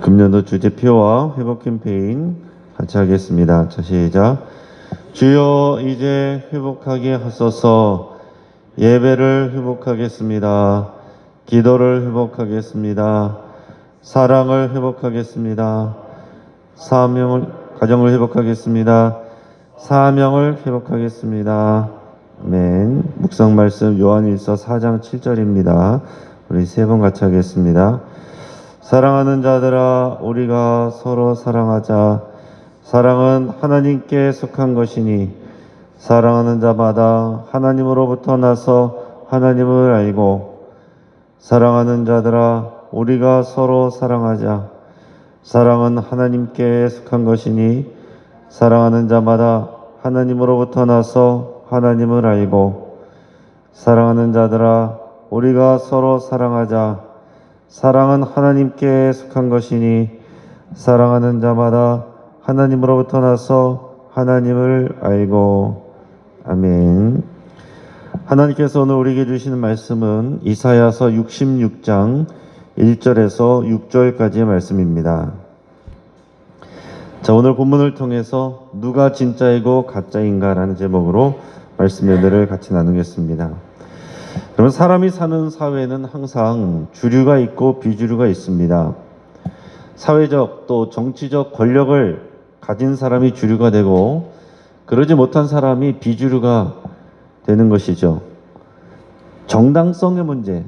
금년도 주제 표와 회복 캠페인 같이 하겠습니다. 자, 시작. 주여 이제 회복하게 하소서 예배를 회복하겠습니다. 기도를 회복하겠습니다. 사랑을 회복하겠습니다. 사명을 가정을 회복하겠습니다. 사명을 회복하겠습니다. 아멘. 묵상 말씀 요한일서 4장 7절입니다. 우리 세 번 같이 하겠습니다. 사랑하는 자들아 우리가 서로 사랑하자. 사랑은 하나님께 속한 것이니 사랑하는 자마다 하나님으로부터 나서 하나님을 알고 사랑하는 자들아 우리가 서로 사랑하자. 사랑은 하나님께 속한 것이니 사랑하는 자마다 하나님으로부터 나서 하나님을 알고 사랑하는 자들아 우리가 서로 사랑하자. 사랑은 하나님께 속한 것이니 사랑하는 자마다 하나님으로부터 나서 하나님을 알고 아멘. 하나님께서 오늘 우리에게 주시는 말씀은 이사야서 66장 1절에서 6절까지의 말씀입니다. 자, 오늘 본문을 통해서 누가 진짜이고 가짜인가라는 제목으로 말씀 연대를 같이 나누겠습니다. 여러분 사람이 사는 사회는 항상 주류가 있고 비주류가 있습니다. 사회적 또 정치적 권력을 가진 사람이 주류가 되고 그러지 못한 사람이 비주류가 되는 것이죠. 정당성의 문제,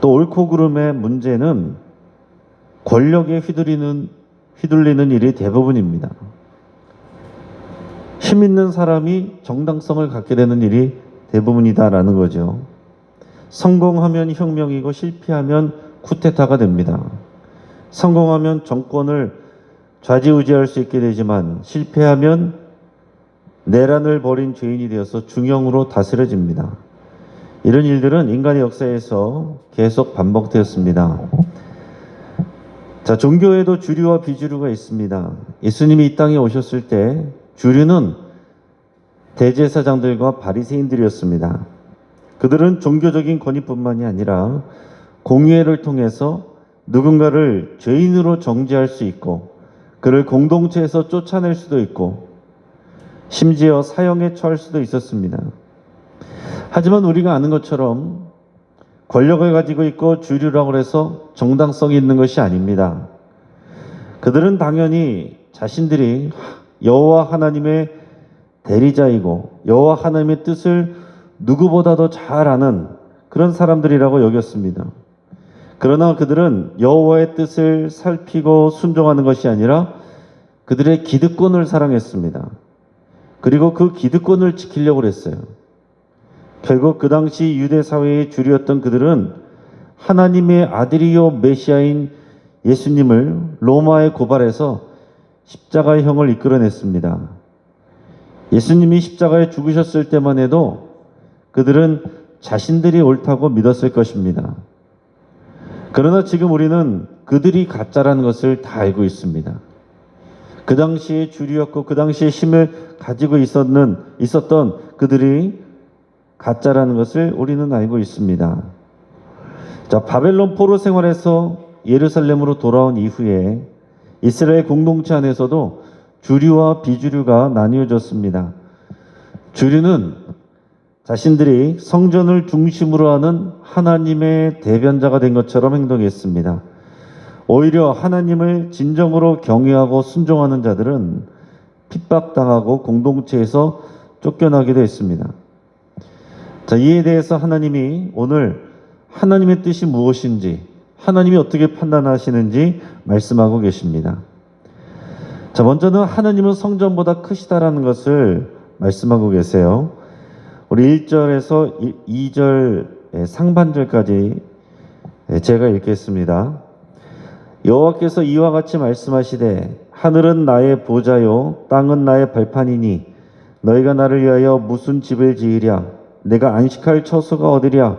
또 옳고 그름의 문제는 권력에 휘둘리는 휘둘리는 일이 대부분입니다. 힘 있는 사람이 정당성을 갖게 되는 일이 대부분이다라는 거죠. 성공하면 혁명이고 실패하면 쿠데타가 됩니다. 성공하면 정권을 좌지우지할 수 있게 되지만 실패하면 내란을 벌인 죄인이 되어서 중형으로 다스려집니다. 이런 일들은 인간의 역사에서 계속 반복되었습니다. 자, 종교에도 주류와 비주류가 있습니다. 예수님이 이 땅에 오셨을 때 주류는 대제사장들과 바리새인들이었습니다. 그들은 종교적인 권위뿐만이 아니라 공의회를 통해서 누군가를 죄인으로 정죄할 수 있고 그를 공동체에서 쫓아낼 수도 있고 심지어 사형에 처할 수도 있었습니다. 하지만 우리가 아는 것처럼 권력을 가지고 있고 주류라고 해서 정당성이 있는 것이 아닙니다. 그들은 당연히 자신들이 여호와 하나님의 대리자이고 여호와 하나님의 뜻을 누구보다도 잘 아는 그런 사람들이라고 여겼습니다. 그러나 그들은 여호와의 뜻을 살피고 순종하는 것이 아니라 그들의 기득권을 사랑했습니다. 그리고 그 기득권을 지키려고 했어요. 결국 그 당시 유대 사회의 주류였던 그들은 하나님의 아들이요 메시아인 예수님을 로마에 고발해서 십자가의 형을 이끌어냈습니다. 예수님이 십자가에 죽으셨을 때만 해도 그들은 자신들이 옳다고 믿었을 것입니다. 그러나 지금 우리는 그들이 가짜라는 것을 다 알고 있습니다. 그 당시에 주류였고 그 당시에 힘을 가지고 있었는 있었던 그들이 가짜라는 것을 우리는 알고 있습니다. 자, 바벨론 포로 생활에서 예루살렘으로 돌아온 이후에 이스라엘 공동체 안에서도 주류와 비주류가 나뉘어졌습니다. 주류는 자신들이 성전을 중심으로 하는 하나님의 대변자가 된 것처럼 행동했습니다. 오히려 하나님을 진정으로 경외하고 순종하는 자들은 핍박당하고 공동체에서 쫓겨나기도 했습니다. 자, 이에 대해서 하나님이 오늘 하나님의 뜻이 무엇인지, 하나님이 어떻게 판단하시는지 말씀하고 계십니다. 자, 먼저는 하나님은 성전보다 크시다라는 것을 말씀하고 계세요. 우리 1절에서 2절 상반절까지 제가 읽겠습니다. 여호와께서 이와 같이 말씀하시되 하늘은 나의 보좌요 땅은 나의 발판이니 너희가 나를 위하여 무슨 집을 지으랴 내가 안식할 처소가 어디랴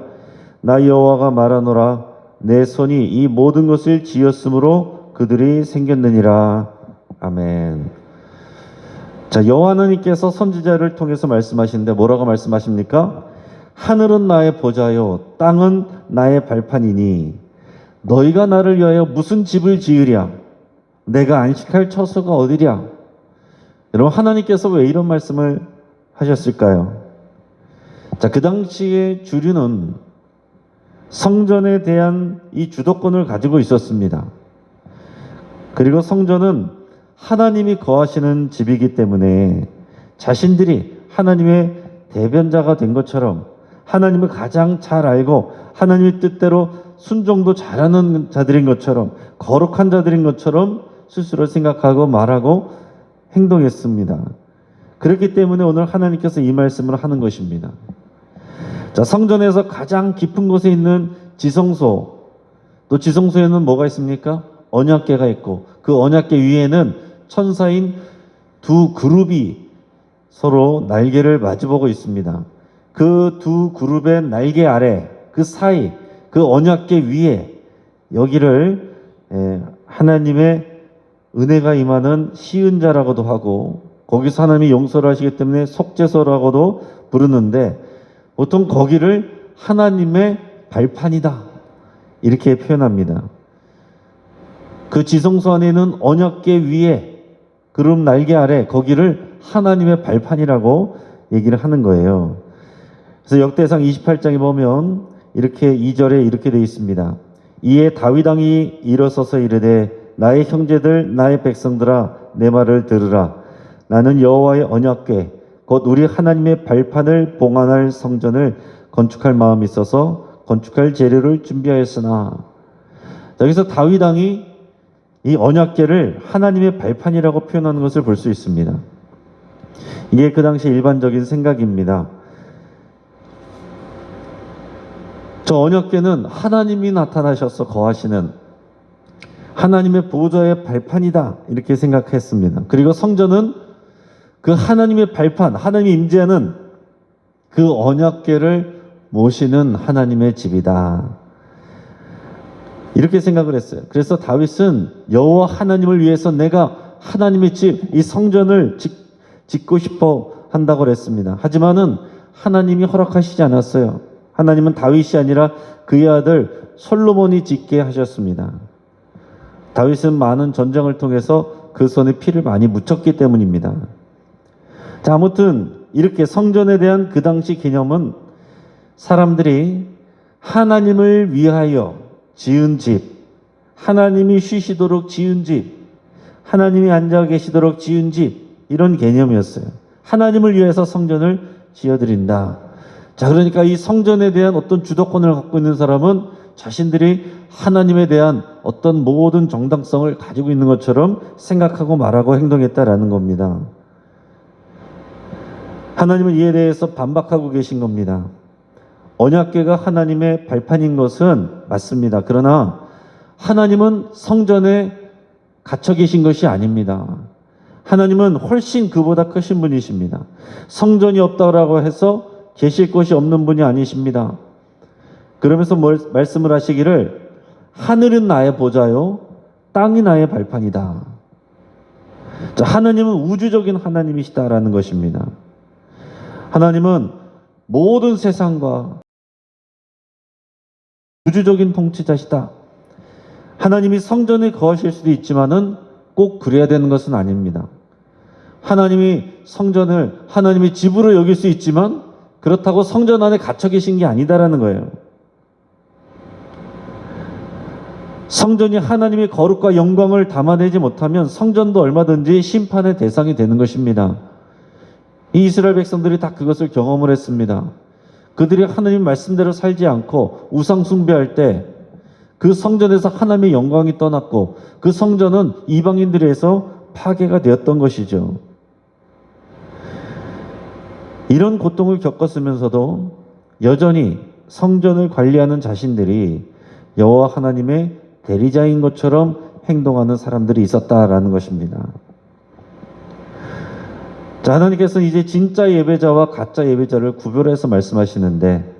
나 여호와가 말하노라 내 손이 이 모든 것을 지었으므로 그들이 생겼느니라 아멘. 자 여호와 하나님께서 선지자를 통해서 말씀하시는데 뭐라고 말씀하십니까? 하늘은 나의 보좌요 땅은 나의 발판이니 너희가 나를 위하여 무슨 집을 지으랴? 내가 안식할 처소가 어디랴? 여러분, 하나님께서 왜 이런 말씀을 하셨을까요? 자, 그 당시에 주류는 성전에 대한 이 주도권을 가지고 있었습니다. 그리고 성전은 하나님이 거하시는 집이기 때문에 자신들이 하나님의 대변자가 된 것처럼 하나님을 가장 잘 알고 하나님의 뜻대로 순종도 잘하는 자들인 것처럼 거룩한 자들인 것처럼 스스로 생각하고 말하고 행동했습니다. 그렇기 때문에 오늘 하나님께서 이 말씀을 하는 것입니다. 자, 성전에서 가장 깊은 곳에 있는 지성소, 또 지성소에는 뭐가 있습니까? 언약궤가 있고 그 언약궤 위에는 천사인 두 그룹이 서로 날개를 마주보고 있습니다. 그 두 그룹의 날개 아래 그 사이 그 언약궤 위에 여기를 에, 하나님의 은혜가 임하는 시은자라고도 하고 거기서 하나님이 용서를 하시기 때문에 속죄소라고도 부르는데 보통 거기를 하나님의 발판이다 이렇게 표현합니다. 그 지성소 안에는 언약궤 위에 그룹 날개 아래 거기를 하나님의 발판이라고 얘기를 하는 거예요. 그래서 역대상 28장에 보면 이렇게 2절에 이렇게 되어 있습니다. 이에 다윗 왕이 일어서서 이르되 나의 형제들 나의 백성들아 내 말을 들으라 나는 여호와의 언약궤 곧 우리 하나님의 발판을 봉안할 성전을 건축할 마음이 있어서 건축할 재료를 준비하였으나 여기서 다윗 왕이 이 언약궤를 하나님의 발판이라고 표현하는 것을 볼 수 있습니다. 이게 그 당시 일반적인 생각입니다. 저 언약궤는 하나님이 나타나셔서 거하시는 하나님의 보좌의 발판이다 이렇게 생각했습니다. 그리고 성전은 그 하나님의 발판, 하나님이 임재하는 그 언약궤를 모시는 하나님의 집이다. 이렇게 생각을 했어요. 그래서 다윗은 여호와 하나님을 위해서 내가 하나님의 집, 이 성전을 짓, 짓고 싶어 한다고 그랬습니다. 하지만은 하나님이 허락하시지 않았어요. 하나님은 다윗이 아니라 그의 아들 솔로몬이 짓게 하셨습니다. 다윗은 많은 전쟁을 통해서 그 손에 피를 많이 묻혔기 때문입니다. 자, 아무튼 이렇게 성전에 대한 그 당시 개념은 사람들이 하나님을 위하여 지은 집, 하나님이 쉬시도록 지은 집, 하나님이 앉아 계시도록 지은 집, 이런 개념이었어요. 하나님을 위해서 성전을 지어드린다. 자, 그러니까 이 성전에 대한 어떤 주도권을 갖고 있는 사람은 자신들이 하나님에 대한 어떤 모든 정당성을 가지고 있는 것처럼 생각하고 말하고 행동했다라는 겁니다. 하나님은 이에 대해서 반박하고 계신 겁니다. 언약궤가 하나님의 발판인 것은 맞습니다. 그러나 하나님은 성전에 갇혀 계신 것이 아닙니다. 하나님은 훨씬 그보다 크신 분이십니다. 성전이 없다고 해서 계실 곳이 없는 분이 아니십니다. 그러면서 뭘, 말씀을 하시기를 하늘은 나의 보좌요, 땅이 나의 발판이다. 자, 하나님은 우주적인 하나님이시다라는 것입니다. 하나님은 모든 세상과 우주적인 통치자시다. 하나님이 성전에 거하실 수도 있지만은 꼭 그래야 되는 것은 아닙니다. 하나님이 성전을 하나님의 집으로 여길 수 있지만 그렇다고 성전 안에 갇혀 계신 게 아니다라는 거예요. 성전이 하나님의 거룩과 영광을 담아내지 못하면 성전도 얼마든지 심판의 대상이 되는 것입니다. 이 이스라엘 백성들이 다 그것을 경험을 했습니다. 그들이 하나님 말씀대로 살지 않고 우상 숭배할 때 그 성전에서 하나님의 영광이 떠났고 그 성전은 이방인들에서 파괴가 되었던 것이죠. 이런 고통을 겪었으면서도 여전히 성전을 관리하는 자신들이 여호와 하나님의 대리자인 것처럼 행동하는 사람들이 있었다라는 것입니다. 자, 하나님께서는 이제 진짜 예배자와 가짜 예배자를 구별해서 말씀하시는데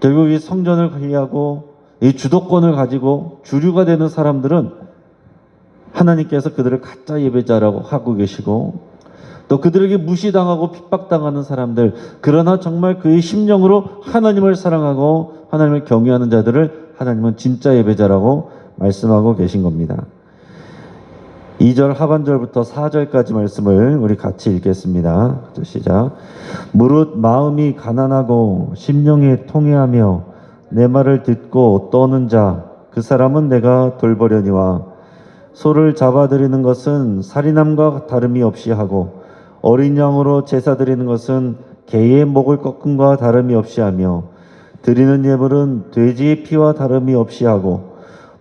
결국 이 성전을 관리하고 이 주도권을 가지고 주류가 되는 사람들은 하나님께서 그들을 가짜 예배자라고 하고 계시고 또 그들에게 무시당하고 핍박당하는 사람들 그러나 정말 그의 심령으로 하나님을 사랑하고 하나님을 경외하는 자들을 하나님은 진짜 예배자라고 말씀하고 계신 겁니다. 2절 하반절부터 4절까지 말씀을 우리 같이 읽겠습니다. 자, 시작. 무릇 마음이 가난하고 심령이 통해하며 내 말을 듣고 떠는 자 그 사람은 내가 돌보려니와 소를 잡아들이는 것은 살인함과 다름이 없이 하고 어린 양으로 제사 드리는 것은 개의 목을 꺾음과 다름이 없이 하며 드리는 예물은 돼지의 피와 다름이 없이 하고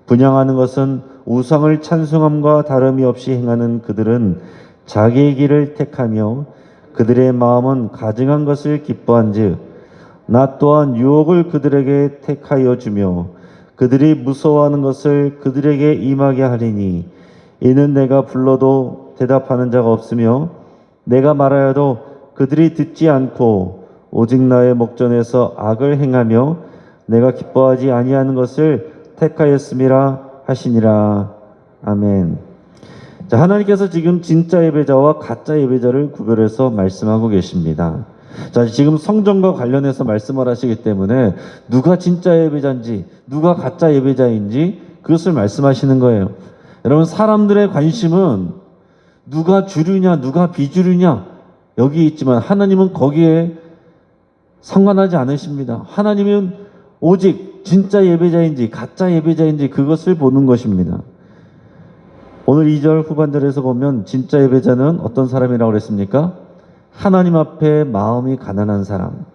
분양하는 것은 우상을 찬송함과 다름이 없이 행하는 그들은 자기의 길을 택하며 그들의 마음은 가증한 것을 기뻐한즉 나 또한 유혹을 그들에게 택하여 주며 그들이 무서워하는 것을 그들에게 임하게 하리니 이는 내가 불러도 대답하는 자가 없으며 내가 말하여도 그들이 듣지 않고 오직 나의 목전에서 악을 행하며 내가 기뻐하지 아니하는 것을 택하였음이라 하시니라 아멘. 자 하나님께서 지금 진짜 예배자와 가짜 예배자를 구별해서 말씀하고 계십니다. 자 지금 성전과 관련해서 말씀을 하시기 때문에 누가 진짜 예배자인지 누가 가짜 예배자인지 그것을 말씀하시는 거예요. 여러분 사람들의 관심은 누가 주류냐 누가 비주류냐 여기 있지만 하나님은 거기에 상관하지 않으십니다. 하나님은 오직 진짜 예배자인지 가짜 예배자인지 그것을 보는 것입니다. 오늘 2절 후반절에서 보면 진짜 예배자는 어떤 사람이라고 그랬습니까? 하나님 앞에 마음이 가난한 사람,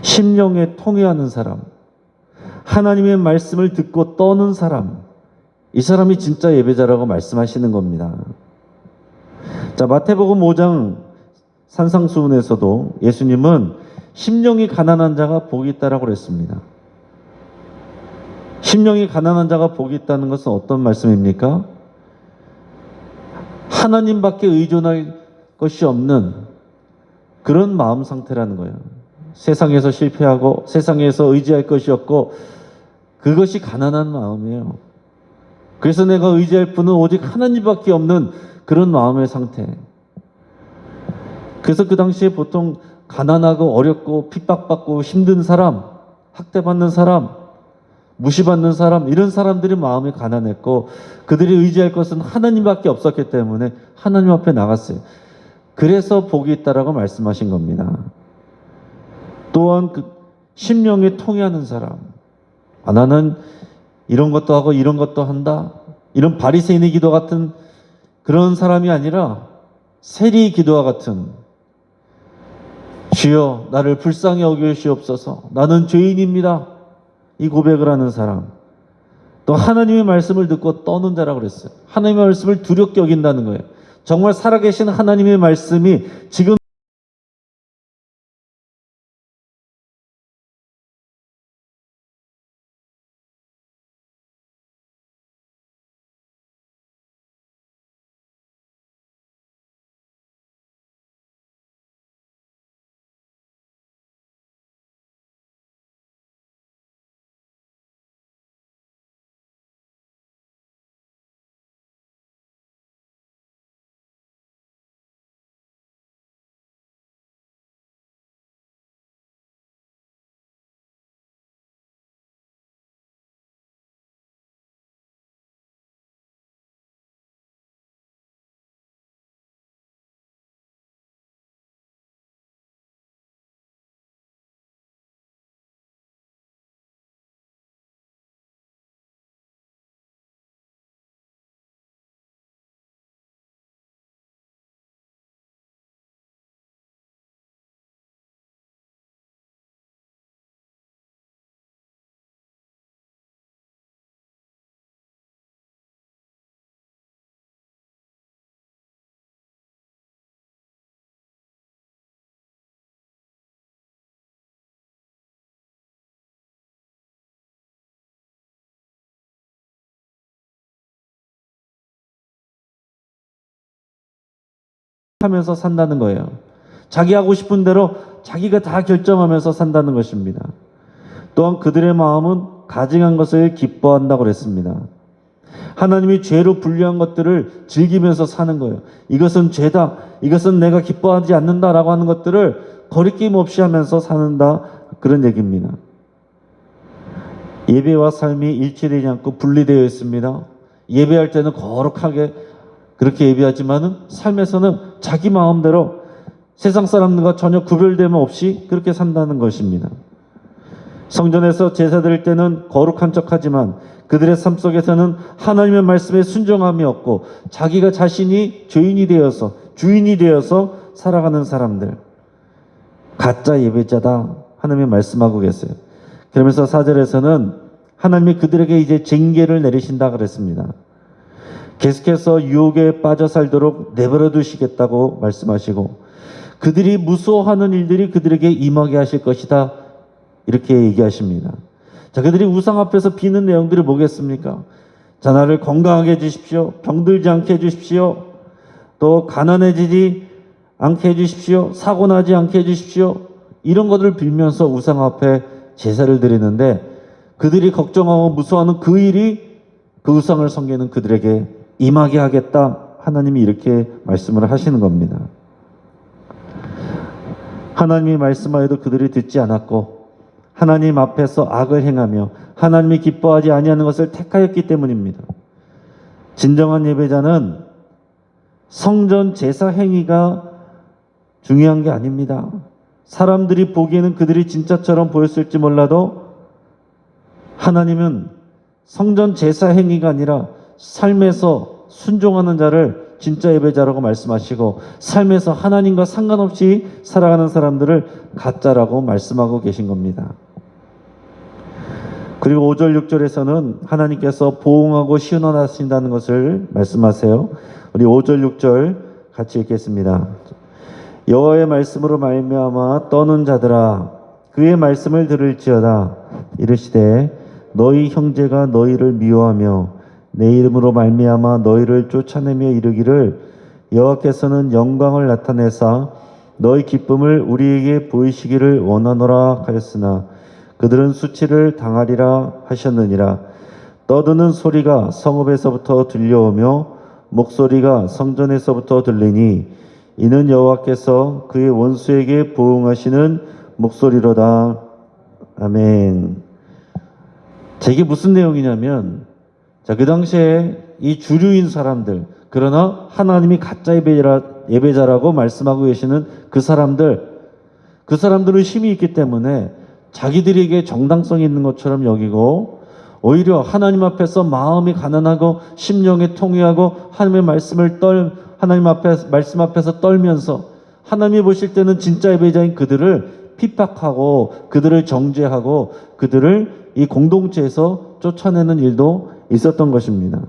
심령에 통회하는 사람, 하나님의 말씀을 듣고 떠는 사람, 이 사람이 진짜 예배자라고 말씀하시는 겁니다. 자, 마태복음 5장 산상수훈에서도 예수님은 심령이 가난한 자가 복이 있다라고 그랬습니다. 심령이 가난한 자가 복이 있다는 것은 어떤 말씀입니까? 하나님밖에 의존할 것이 없는 그런 마음 상태라는 거예요. 세상에서 실패하고 세상에서 의지할 것이 없고 그것이 가난한 마음이에요. 그래서 내가 의지할 분은 오직 하나님밖에 없는 그런 마음의 상태. 그래서 그 당시에 보통 가난하고 어렵고 핍박받고 힘든 사람, 학대받는 사람, 무시받는 사람, 이런 사람들이 마음이 가난했고 그들이 의지할 것은 하나님밖에 없었기 때문에 하나님 앞에 나갔어요. 그래서 복이 있다라고 말씀하신 겁니다. 또한 그 심령이 통해하는 사람. 아, 나는 이런 것도 하고 이런 것도 한다. 이런 바리새인의 기도 같은 그런 사람이 아니라 세리 기도와 같은 주여 나를 불쌍히 여기시옵소서. 나는 죄인입니다. 이 고백을 하는 사람. 또 하나님의 말씀을 듣고 떠는 자라고 그랬어요. 하나님의 말씀을 두렵게 여긴다는 거예요. 정말 살아계신 하나님의 말씀이 지금 하면서 산다는 거예요. 자기 하고 싶은 대로 자기가 다 결정하면서 산다는 것입니다. 또한 그들의 마음은 가증한 것을 기뻐한다고 그랬습니다. 하나님이 죄로 분류한 것들을 즐기면서 사는 거예요. 이것은 죄다. 이것은 내가 기뻐하지 않는다라고 하는 것들을 거리낌 없이 하면서 사는다. 그런 얘기입니다. 예배와 삶이 일치되지 않고 분리되어 있습니다. 예배할 때는 거룩하게 그렇게 예배하지만은 삶에서는 자기 마음대로 세상 사람들과 전혀 구별됨 없이 그렇게 산다는 것입니다. 성전에서 제사 드릴 때는 거룩한 척하지만 그들의 삶 속에서는 하나님의 말씀에 순종함이 없고 자기가 자신이 죄인이 되어서 주인이 되어서 살아가는 사람들 가짜 예배자다 하나님이 말씀하고 계세요. 그러면서 사절에서는 하나님이 그들에게 이제 징계를 내리신다 그랬습니다. 계속해서 유혹에 빠져 살도록 내버려 두시겠다고 말씀하시고 그들이 무서워하는 일들이 그들에게 임하게 하실 것이다. 이렇게 얘기하십니다. 자, 그들이 우상 앞에서 비는 내용들이 뭐겠습니까? 자, 나를 건강하게 해주십시오. 병들지 않게 해주십시오. 또 가난해지지 않게 해주십시오. 사고 나지 않게 해주십시오. 이런 것들을 빌면서 우상 앞에 제사를 드리는데 그들이 걱정하고 무서워하는 그 일이 그 우상을 섬기는 그들에게 임하게 하겠다. 하나님이 이렇게 말씀을 하시는 겁니다. 하나님이 말씀하여도 그들이 듣지 않았고 하나님 앞에서 악을 행하며 하나님이 기뻐하지 아니하는 것을 택하였기 때문입니다. 진정한 예배자는 성전 제사 행위가 중요한 게 아닙니다. 사람들이 보기에는 그들이 진짜처럼 보였을지 몰라도 하나님은 성전 제사 행위가 아니라 삶에서 순종하는 자를 진짜 예배자라고 말씀하시고 삶에서 하나님과 상관없이 살아가는 사람들을 가짜라고 말씀하고 계신 겁니다. 그리고 5절 6절에서는 하나님께서 보응하고 시원하신다는 것을 말씀하세요. 우리 5절 6절 같이 읽겠습니다. 여호와의 말씀으로 말미암아 떠는 자들아 그의 말씀을 들을지어다 이르시되 너희 형제가 너희를 미워하며 내 이름으로 말미암아 너희를 쫓아내며 이르기를 여호와께서는 영광을 나타내사 너희 기쁨을 우리에게 보이시기를 원하노라 하였으나 그들은 수치를 당하리라 하셨느니라 떠드는 소리가 성읍에서부터 들려오며 목소리가 성전에서부터 들리니 이는 여호와께서 그의 원수에게 보응하시는 목소리로다 아멘. 자, 이게 무슨 내용이냐면 자, 그 당시에 이 주류인 사람들, 그러나 하나님이 가짜 예배자, 예배자라고 말씀하고 계시는 그 사람들, 그 사람들은 힘이 있기 때문에 자기들에게 정당성이 있는 것처럼 여기고, 오히려 하나님 앞에서 마음이 가난하고 심령이 통회하고 하나님의 말씀을 떨, 하나님 앞에, 말씀 앞에서 떨면서 하나님이 보실 때는 진짜 예배자인 그들을 핍박하고 그들을 정죄하고 그들을 이 공동체에서 쫓아내는 일도 있었던 것입니다.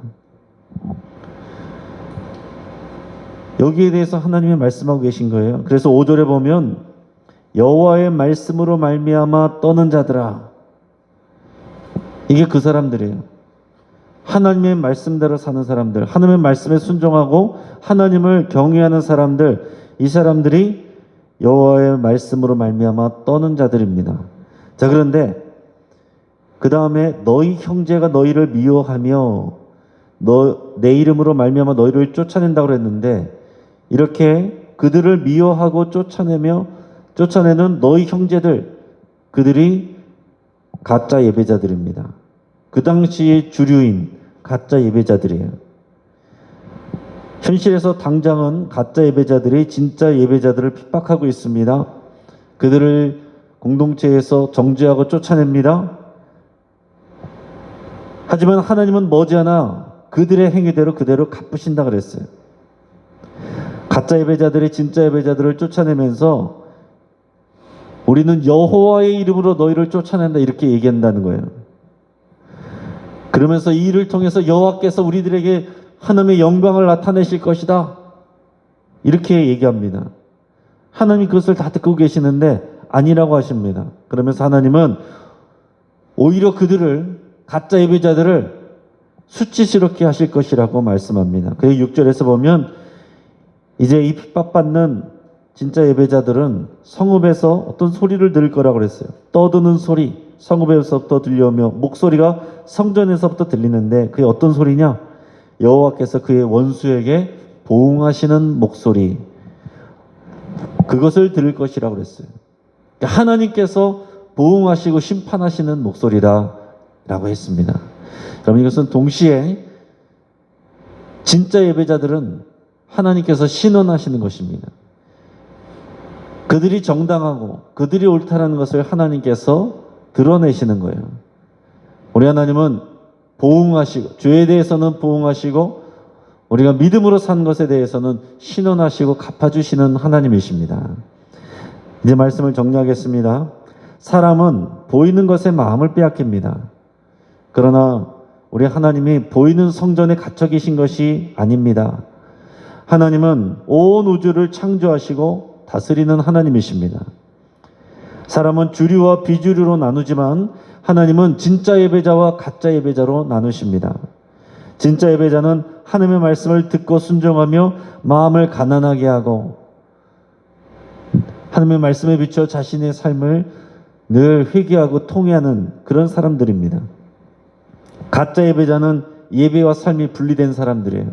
여기에 대해서 하나님이 말씀하고 계신 거예요. 그래서 5절에 보면 여호와의 말씀으로 말미암아 떠는 자들아 이게 그 사람들이에요. 하나님의 말씀대로 사는 사람들, 하나님의 말씀에 순종하고 하나님을 경외하는 사람들, 이 사람들이 여호와의 말씀으로 말미암아 떠는 자들입니다. 자, 그런데 그 다음에 너희 형제가 너희를 미워하며 너 내 이름으로 말미암아 너희를 쫓아낸다고 그랬는데 이렇게 그들을 미워하고 쫓아내며 쫓아내는 너희 형제들 그들이 가짜 예배자들입니다. 그 당시의 주류인 가짜 예배자들이에요. 현실에서 당장은 가짜 예배자들이 진짜 예배자들을 핍박하고 있습니다. 그들을 공동체에서 정죄하고 쫓아냅니다. 하지만 하나님은 머지않아 그들의 행위대로 그대로 갚으신다 그랬어요. 가짜 예배자들이 진짜 예배자들을 쫓아내면서 우리는 여호와의 이름으로 너희를 쫓아낸다 이렇게 얘기한다는 거예요. 그러면서 이 일을 통해서 여호와께서 우리들에게 하나님의 영광을 나타내실 것이다. 이렇게 얘기합니다. 하나님 그것을 다 듣고 계시는데 아니라고 하십니다. 그러면서 하나님은 오히려 그들을 가짜 예배자들을 수치스럽게 하실 것이라고 말씀합니다. 그리고 6절에서 보면 이제 이 핍박받는 진짜 예배자들은 성읍에서 어떤 소리를 들을 거라고 그랬어요. 떠드는 소리, 성읍에서부터 들려오며 목소리가 성전에서부터 들리는데 그게 어떤 소리냐? 여호와께서 그의 원수에게 보응하시는 목소리. 그것을 들을 것이라고 그랬어요. 그러니까 하나님께서 보응하시고 심판하시는 목소리다. 라고 했습니다. 여러분 이것은 동시에 진짜 예배자들은 하나님께서 신원하시는 것입니다. 그들이 정당하고 그들이 옳다라는 것을 하나님께서 드러내시는 거예요. 우리 하나님은 보응하시고 죄에 대해서는 보응하시고 우리가 믿음으로 산 것에 대해서는 신원하시고 갚아주시는 하나님이십니다. 이제 말씀을 정리하겠습니다. 사람은 보이는 것에 마음을 빼앗깁니다. 그러나 우리 하나님이 보이는 성전에 갇혀 계신 것이 아닙니다. 하나님은 온 우주를 창조하시고 다스리는 하나님이십니다. 사람은 주류와 비주류로 나누지만 하나님은 진짜 예배자와 가짜 예배자로 나누십니다. 진짜 예배자는 하나님의 말씀을 듣고 순종하며 마음을 가난하게 하고 하나님의 말씀에 비춰 자신의 삶을 늘 회개하고 통회하는 그런 사람들입니다. 가짜 예배자는 예배와 삶이 분리된 사람들이에요.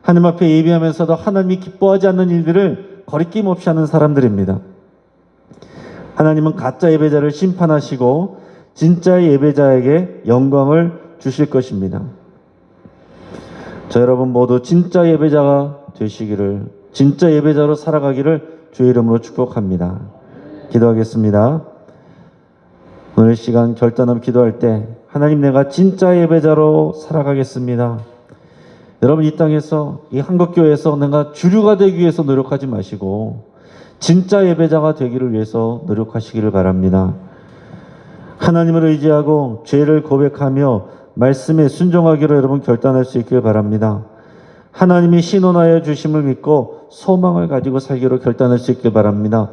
하나님 앞에 예배하면서도 하나님이 기뻐하지 않는 일들을 거리낌 없이 하는 사람들입니다. 하나님은 가짜 예배자를 심판하시고 진짜 예배자에게 영광을 주실 것입니다. 저 여러분 모두 진짜 예배자가 되시기를 진짜 예배자로 살아가기를 주의 이름으로 축복합니다. 기도하겠습니다. 오늘 시간 결단함 기도할 때 하나님 내가 진짜 예배자로 살아가겠습니다. 여러분 이 땅에서 이 한국교회에서 내가 주류가 되기 위해서 노력하지 마시고 진짜 예배자가 되기를 위해서 노력하시기를 바랍니다. 하나님을 의지하고 죄를 고백하며 말씀에 순종하기로 여러분 결단할 수 있길 바랍니다. 하나님이 신원하여 주심을 믿고 소망을 가지고 살기로 결단할 수 있길 바랍니다.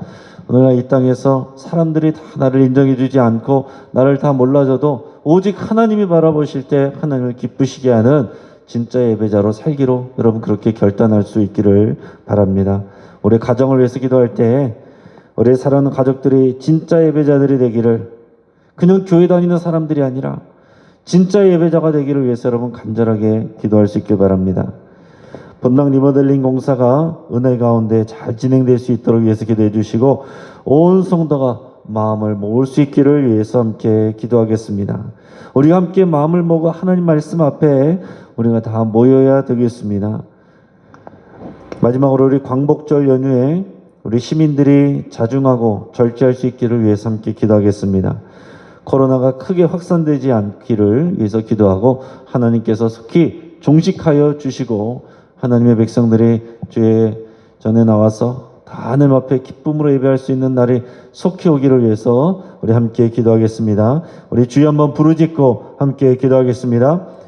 오늘 이 땅에서 사람들이 다 나를 인정해 주지 않고 나를 다 몰라줘도 오직 하나님이 바라보실 때 하나님을 기쁘시게 하는 진짜 예배자로 살기로 여러분 그렇게 결단할 수 있기를 바랍니다. 우리 가정을 위해서 기도할 때 우리 사랑하는 가족들이 진짜 예배자들이 되기를 그냥 교회 다니는 사람들이 아니라 진짜 예배자가 되기를 위해서 여러분 간절하게 기도할 수 있길 바랍니다. 본당 리모델링 공사가 은혜 가운데 잘 진행될 수 있도록 위해서 기도해 주시고 온 성도가 마음을 모을 수 있기를 위해서 함께 기도하겠습니다. 우리가 함께 마음을 모아 하나님 말씀 앞에 우리가 다 모여야 되겠습니다. 마지막으로 우리 광복절 연휴에 우리 시민들이 자중하고 절제할 수 있기를 위해서 함께 기도하겠습니다. 코로나가 크게 확산되지 않기를 위해서 기도하고 하나님께서 속히 종식하여 주시고 하나님의 백성들이 주의 전에 나와서 다 하나님 앞에 기쁨으로 예배할 수 있는 날이 속히 오기를 위해서 우리 함께 기도하겠습니다. 우리 주여 한번 부르짖고 함께 기도하겠습니다.